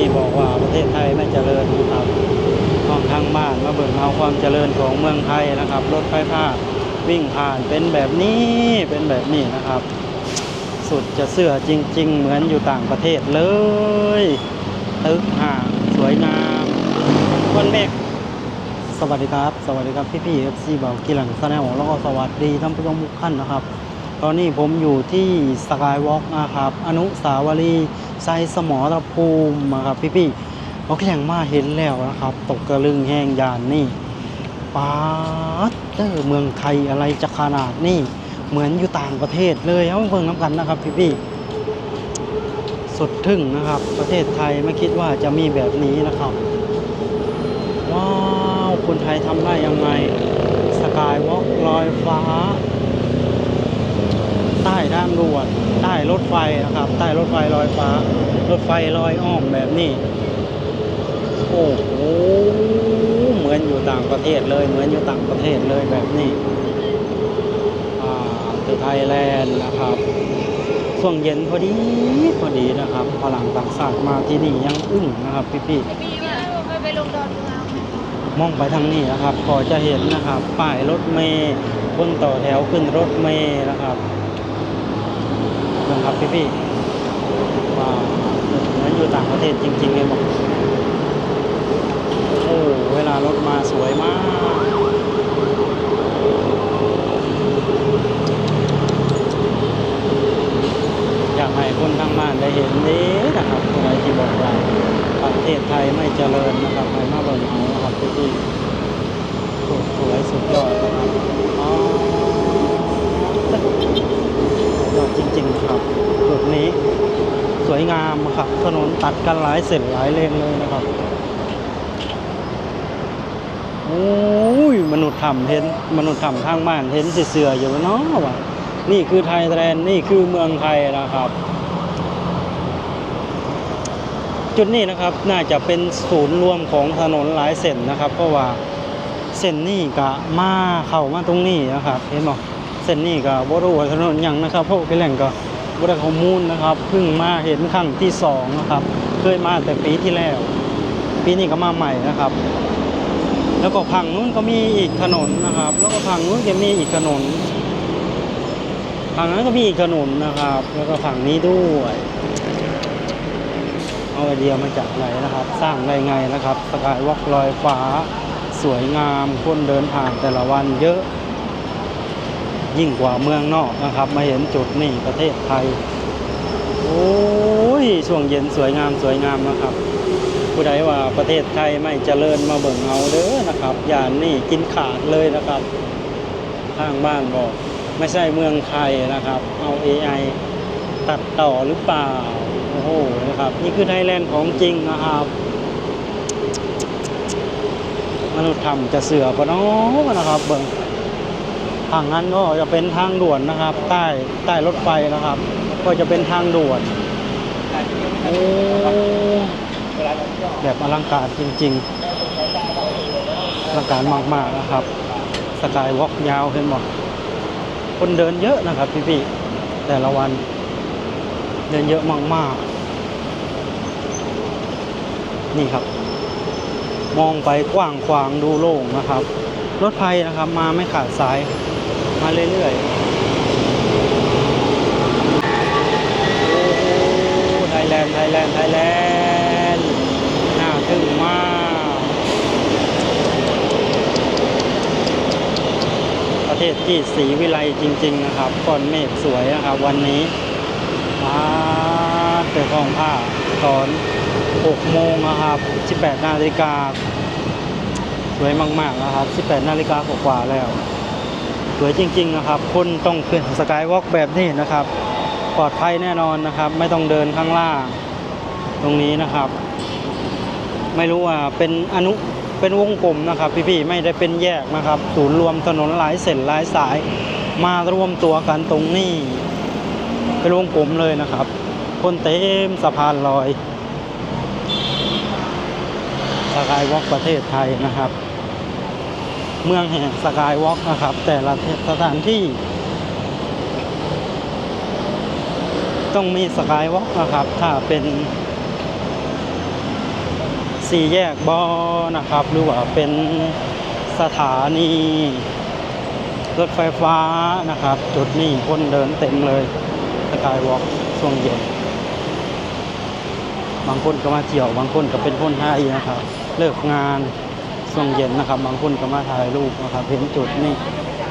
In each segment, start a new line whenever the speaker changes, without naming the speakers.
ที่บอกว่าประเทศไทยไม่เจริญนะครับห้องทางบ้านมาเบิ่งเอาความเจริญของเมืองไทยนะครับ รถไฟฟ้าวิ่งผ่านเป็นแบบนี้เป็นแบบนี้นะครับ สุดจะเสื้อจริง ๆ เหมือนอยู่ต่างประเทศเลยตึกห่างสวยงามคนเมฆสวัสดีครับ สวัสดีครับพี่พี่เอฟซีบอกกีหลังแสดงแล้วก็สวัสดีท่านผู้ชมทุกท่านนะครับ ตอนนี้ผมอยู่ที่สกายวอล์กนะครับ อนุสาวรีย์ไซสมรภูมินะครับพี่พี่ๆเขาแข่งมาเห็นแล้วนะครับ ตกกระลึงแห้งยานนี่ป๊าดเตอร์เมืองไทยอะไรจะขนาดนี่เหมือนอยู่ต่างประเทศเลยเอาเบิ่งน้ำกันนะครับพี่พี่ๆสุดทึ่งนะครับ ประเทศไทยไม่คิดว่าจะมีแบบนี้นะครับว้าวคนไทยทำได้ยังไงสกายวอล์กลอยฟ้า ใต้ด้านด่วนใต้รถไฟนะครับใต้รถไฟลอยฟ้า รถไฟลอยอ้อมแบบนี้โอ้โหเหมือนอยู่ต่างประเทศเลย เหมือนอยู่ต่างประเทศเลยแบบนี้อ่าคือไทยแลนด์นะครับช่วงเย็นพอดีพอดีนะครับพลังต่างชาติมาที่นี่ยังอึ้งนะครับ พี่
ปีว่าไปไปลงดอนเมือง
ๆมองไปทางนี้นะครับพอจะเห็นนะครับป้ายรถเมย์คนต่อแถวขึ้นรถเมย์นะครับนะครับ พี่ๆว้าวเหมือนอยู่ต่างประเทศจริงๆเลยบอกโอ้เวลารถมาสวยมากอยากให้คนทางบ้านได้เห็นนี้นะครับอะไรที่บอกว่าประเทศไทยไม่เจริญนะครับให้มาเบิ่งเอานะครับพี่ที่สุดสวยสุดยอดนะครับอ๋อสุดยอด จริง ๆ ครับจุดนี้สวยงามครับถนนตัดกันหลายเส้นหลายเลนเลยนะครับโอ้ยมนุษย์ทำเห็นมนุษย์ทำทางบ้านเห็นเสือๆอยู่เนาะวะนี่คือไทยแลนด์นี่คือเมืองไทยนะครับ จุดนี้นะครับน่าจะเป็นศูนย์รวมของถนนหลายเส้นนะครับ เพราะว่าเส้นนี้ก็มาเข้ามาตรงนี้นะครับ เห็นไหม ส้นนี้ก็บ่รู้ว่าถนนหยังนะครับเพราะพี่แหล่งก็บ่ได้ข้อมูลนะครับเพิ่งมาเห็นครั้งที่สองนะครับเคยมาแต่ปีที่แล้ว ปีนี้ก็มาใหม่นะครับ แล้วก็พังนู้นก็มีอีกถนนนะครับ แล้วก็พังนู้นก็มีอีกถนนฝั่งนั้นก็มีอีกถนนนะครับ แล้วก็ฝั่งนี้ด้วยเอาไอเดียมาจากไหนนะครับ สร้างได้ไงนะครับสกายวอล์กลอยฟ้า สวยงามคนเดินผ่านแต่ละวันเยอะ ยิ่งกว่าเมืองนอกนะครับ มาเห็นจุดนี่ประเทศไทย โอ้ยช่วงเย็นสวยงามสวยงามนะครับ ผู้ใดว่าประเทศไทยไม่เจริญมาเบิ่งเอาเด้อนะครับอย่างนี่กินขาดเลยนะครับข้างบ้านบอก ไม่ใช่เมืองไทยนะครับ เอา AI ตัดต่อหรือเปล่าโอ้โหนะครับ นี่คือไทยแลนด์ของจริงนะครับมนุษย์ทำจะเสือปะเนาะนะครับเบิ่ง ทางนั้นก็จะเป็นทางด่วนนะครับ ใต้ใต้รถไฟนะครับ ก็จะเป็นทางด่วนโอ้แบบอลังการจริงๆอลังการมากๆนะครับ สกายวอล์กยาวเห็นหมดคนเดินเยอะนะครับพี่ๆแต่ละวันเดินเยอะมากๆ นี่ครับ มองไปกว้างขวางดูโล่งนะครับ รถไฟนะครับมาไม่ขาดสาย มาเรื่อยๆโอ้ไทยแลนด์ไทยแลนด์ไทยแลนด์น่าทึ่งมากประเทศที่สีวิไลจริง ๆ นะครับก้อนเมฆสวยนะครับ วันนี้มาเปิดห้องผ้าตอน 6 โมงนะครับ 18 นาฬิกาสวยมาก ๆ นะครับ 18 นาฬิกากว่าๆแล้ว สวยจริง ๆ นะครับคนต้องขึ้นสกายวอล์กแบบนี้นะครับ ปลอดภัยแน่นอนนะครับ ไม่ต้องเดินข้างล่าง ตรงนี้นะครับ ไม่รู้ว่าเป็นอนุเป็นวงกลมนะครับ พี่ๆไม่ได้เป็นแยกนะครับ ศูนย์รวมถนนหลายเส้นหลายสาย มารวมตัวกันตรงนี้ เป็นวงกลมเลยนะครับ คนเต็มสะพานลอยสกายวอล์กประเทศไทยนะครับ เมืองแห่งสกายวอล์กนะครับ แต่ละสถานที่ ต้องมีสกายวอล์กนะครับ ถ้าเป็นสี่แยกบอนะครับ หรือว่าเป็นสถานีรถไฟฟ้านะครับ จุดนี้คนเดินเต็มเลยสกายวอล์กช่วงเย็นบางคนก็มาเที่ยว บางคนก็เป็นคนไทยนะครับ เลิกงาน ช่วงเย็นนะครับ บางคนก็มาถ่ายรูปนะครับ เห็นจุดนี้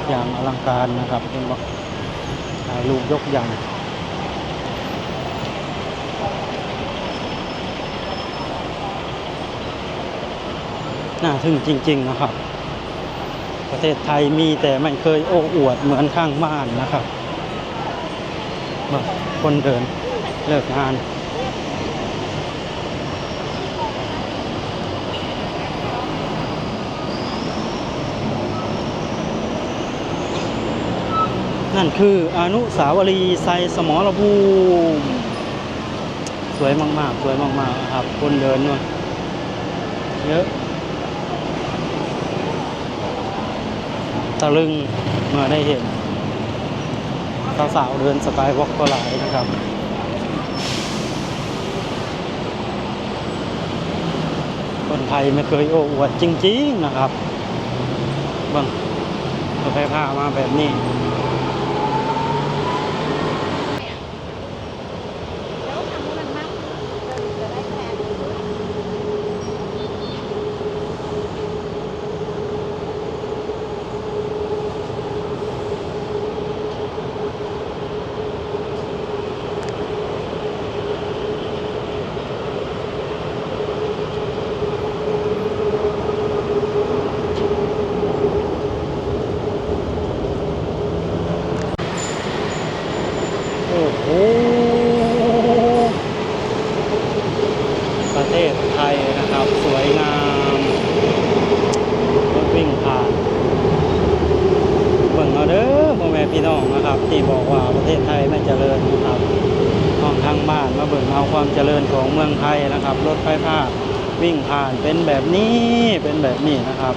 อย่างอลังการนะครับเป็นบอกถ่ายรูปยกใหญ่น่าทึ่งจริง ๆ นะครับ ประเทศไทยมีแต่ไม่เคยโอ้อวดเหมือนข้างบ้านนะครับคนเดินเลิกงาน นั่นคืออนุสาวรีย์ไซสมรภูมิสวยมากๆ สวยมากๆครับ คนเดินด้วยเยอะตะลึงเมื่อได้เห็นสาวๆเดินสกายวอล์กก็หลายนะครับคนไทยไม่เคยโอ้อวดจริง ๆ นะครับบังรถไฟฟ้ามาแบบนี้
แล้วทำให้มันมากจะได้แทน
โอ้โห ประเทศไทยนะครับ สวยงามรถวิ่งผ่านเบิ่งเอาเด้อพ่อแม่พี่น้องนะครับ ที่บอกว่าประเทศไทยไม่เจริญนะครับห้องทางบ้านมาเบิ่งเอาความเจริญของเมืองไทยนะครับ รถไฟฟ้า วิ่งผ่านเป็นแบบนี้เป็นแบบนี้นะครับ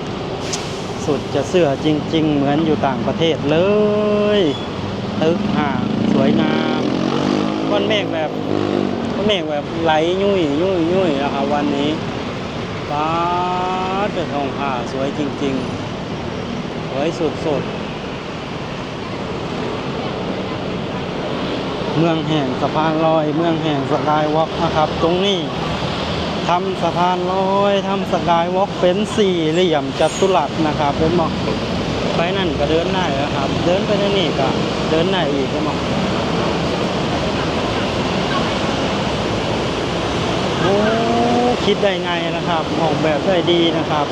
สุดจะเสื้อจริง ๆ เหมือนอยู่ต่างประเทศเลยตึกห่างสวยงามก้อนเมฆแบบก้อนเมฆแบบไหลยุ่ยยุ่ยยุ่ยนะครับวันนี้ฟ้าเป็นทองผ้าสวยจริง ๆ สวยสุดๆเมืองแห่งสะพานลอย เมืองแห่งสกายวอล์กนะครับ ตรงนี้ ทำสะพานลอยทำสกายวอล์กเป็นสี่เหลี่ยมจัตุรัสนะครับเป็นมอกไปนั่นก็เดินได้แล้วครับ เดินไปนี่ก็เดินได้อีกครับโอ้คิดได้ไงนะครับออกแบบได้ดีนะครับ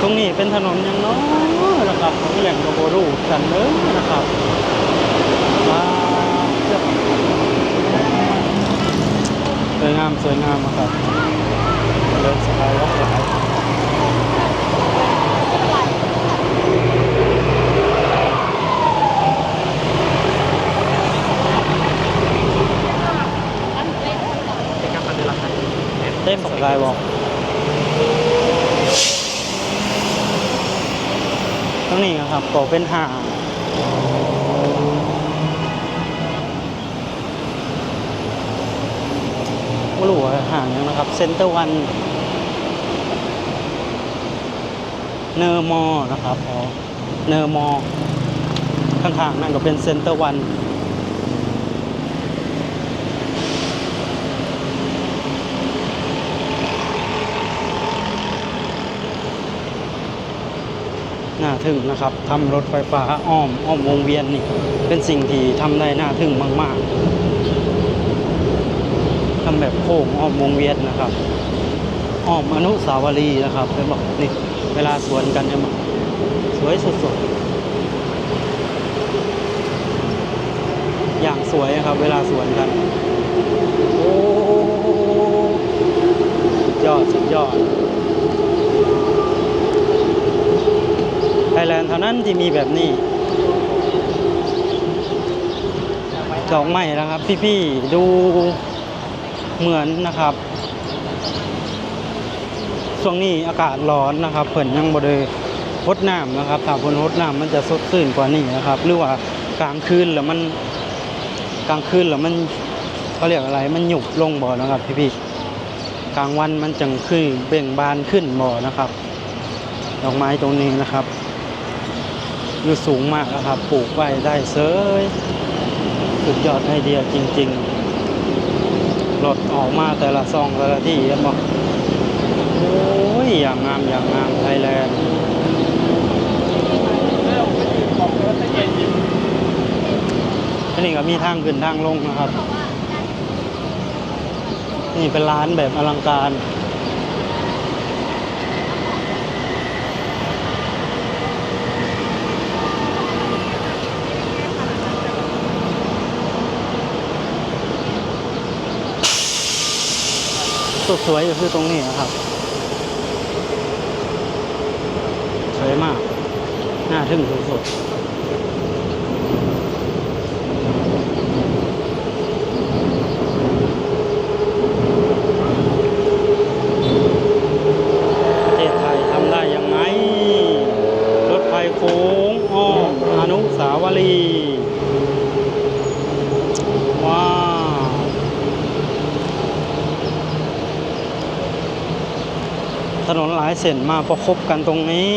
ตรงนี้เป็นถนนยังน้อยนะครับผมอย่างโบรูกันเลยนะครับสวยงามสวยงามนะครับ เดินสกายวอล์กหลาย
อันเล็ก
เต็มสกายวอล์กตรงนี้นะครับก็เป็นหางไม่รู้ว่าห่างยังนะครับ เซ็นเตอร์วัน เนอร์มอนะครับอ๋อเนอร์มอข้างๆนั่นก็เป็นเซ็นเตอร์วันน่าทึ่งนะครับทำรถไฟฟ้าอ้อมอ้อมวงเวียนนี่ เป็นสิ่งที่ทำได้น่าทึ่งมาก ๆทำแบบโค้งอ้อมวงเวียนนะครับ อ้อมอนุสาวรีย์นะครับเป็นบอกนี่เวลาสวนกันเนี่ยสวยสดๆอย่างสวยครับ เวลาสวนกัน โอ้สุดยอด สุดยอดไทยแลนด์เท่านั้นที่มีแบบนี้ดอกไม้นะครับ พี่ๆดูเหมือนนะครับ ช่วงนี้อากาศร้อนนะครับเพิ่นยังบ่ได้พดน้ำนะครับถ้าเพิ่นพดน้ำมันจะสดชื่นกว่านี้นะครับ หรือว่ากลางคืนแล้วมันกลางคืนแล้วมันเขาเรียกอะไรมันหยุบลงบ่อนะครับพี่กลางวันมันจังคือเบ่งบานขึ้นบ่อนะครับ ดอกไม้ตรงนี้นะครับอยู่สูงมากนะครับ ปลูกไว้ได้เซยสุดยอดไอเดียจริงๆรถออกมาแต่ละซองแต่ละที่เห็นบ่ อยอย่างงามอย่างงามไทยแลนด์
นบอกเลยว่าจะเย็นอยู่
อันนี้ก็มีทางขึ้นทางลงนะครับ นี่เป็นร้านแบบอลังการสุดสวยก็คือตรงนี้นะครับ สวยมาก น่าทึ่งสุดประเทศไทยทำได้ยังไง รถไฟโค้งอ้อมอนุสาวรีย์ว้าว ถนนหลายเส้นมาประคบกันตรงนี้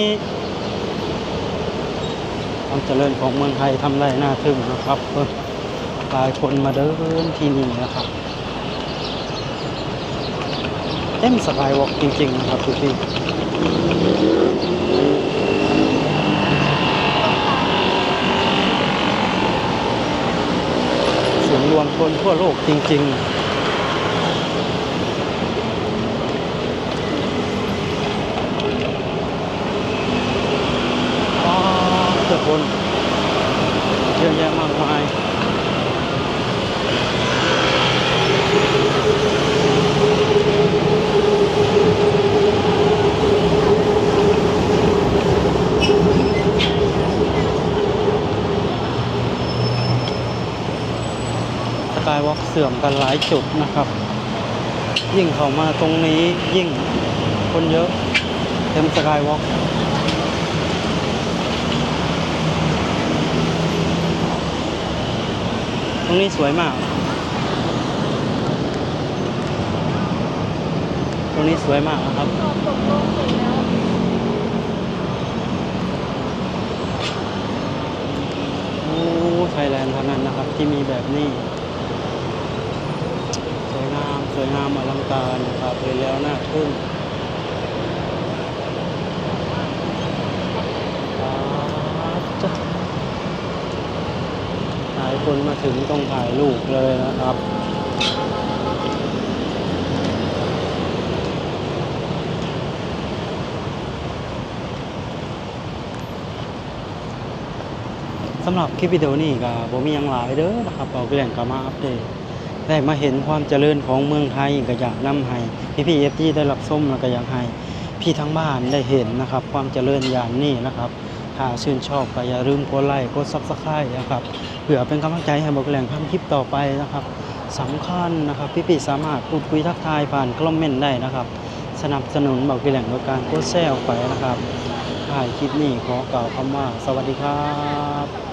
เจริญของเมืองไทยทำได้น่าทึ่งนะครับหลายคนมาเดินที่นี่นะครับ เต็มสกายวอล์กจริงๆนะครับทุกที่ศูนรวมคนทั่วโลกจริง ๆ เกิดคนเยอะแยะมากมายสกายวอล์กเสื่อมกันหลายจุดนะครับ ยิ่งเข้ามาตรงนี้ยิ่งคนเยอะเต็มสกายวอล์ก รงนี้สวยมาก ตรงนี้สวยมากนะครับโอ้ไทยแลนด์เท่านั้นนะครับ ที่มีแบบนี้ สวยงาม สวยงามอลังการนะครับเลยแล้วน่าทึ่งว้าวจ๊ะหลาย คนมาถึงต้องถ่ายรูปเลยนะครับสำหรับคลิปวิดีโอนี้ก็บ่มีหยังหลายเด้อนะครับเอาแหล่งก็มาอัปเดตได้มาเห็นความเจริญของเมืองไทยก็อยากนำให้พี่พี่เอฟที่ได้รับชมแล้วก็อยากให้พี่ทั้งบ้านได้เห็นนะครับ ความเจริญอย่างนี้นะครับ ถ้าชื่นชอบก็อย่าลืมกดไลค์กดซับสไครต์นะครับเพื่อเป็นกำลังใจให้บอกแหล่งทำคลิปต่อไปนะครับสำคัญนะครับพี่ปีสามารถพูดคุยทักทายผ่านคอมเมนต์ได้นะครับ สนับสนุนบอกแหล่งโดยการกดแชร์ออกไปนะครับถ่ายคลิปนี้ขอกล่าวคำว่า สวัสดีครับ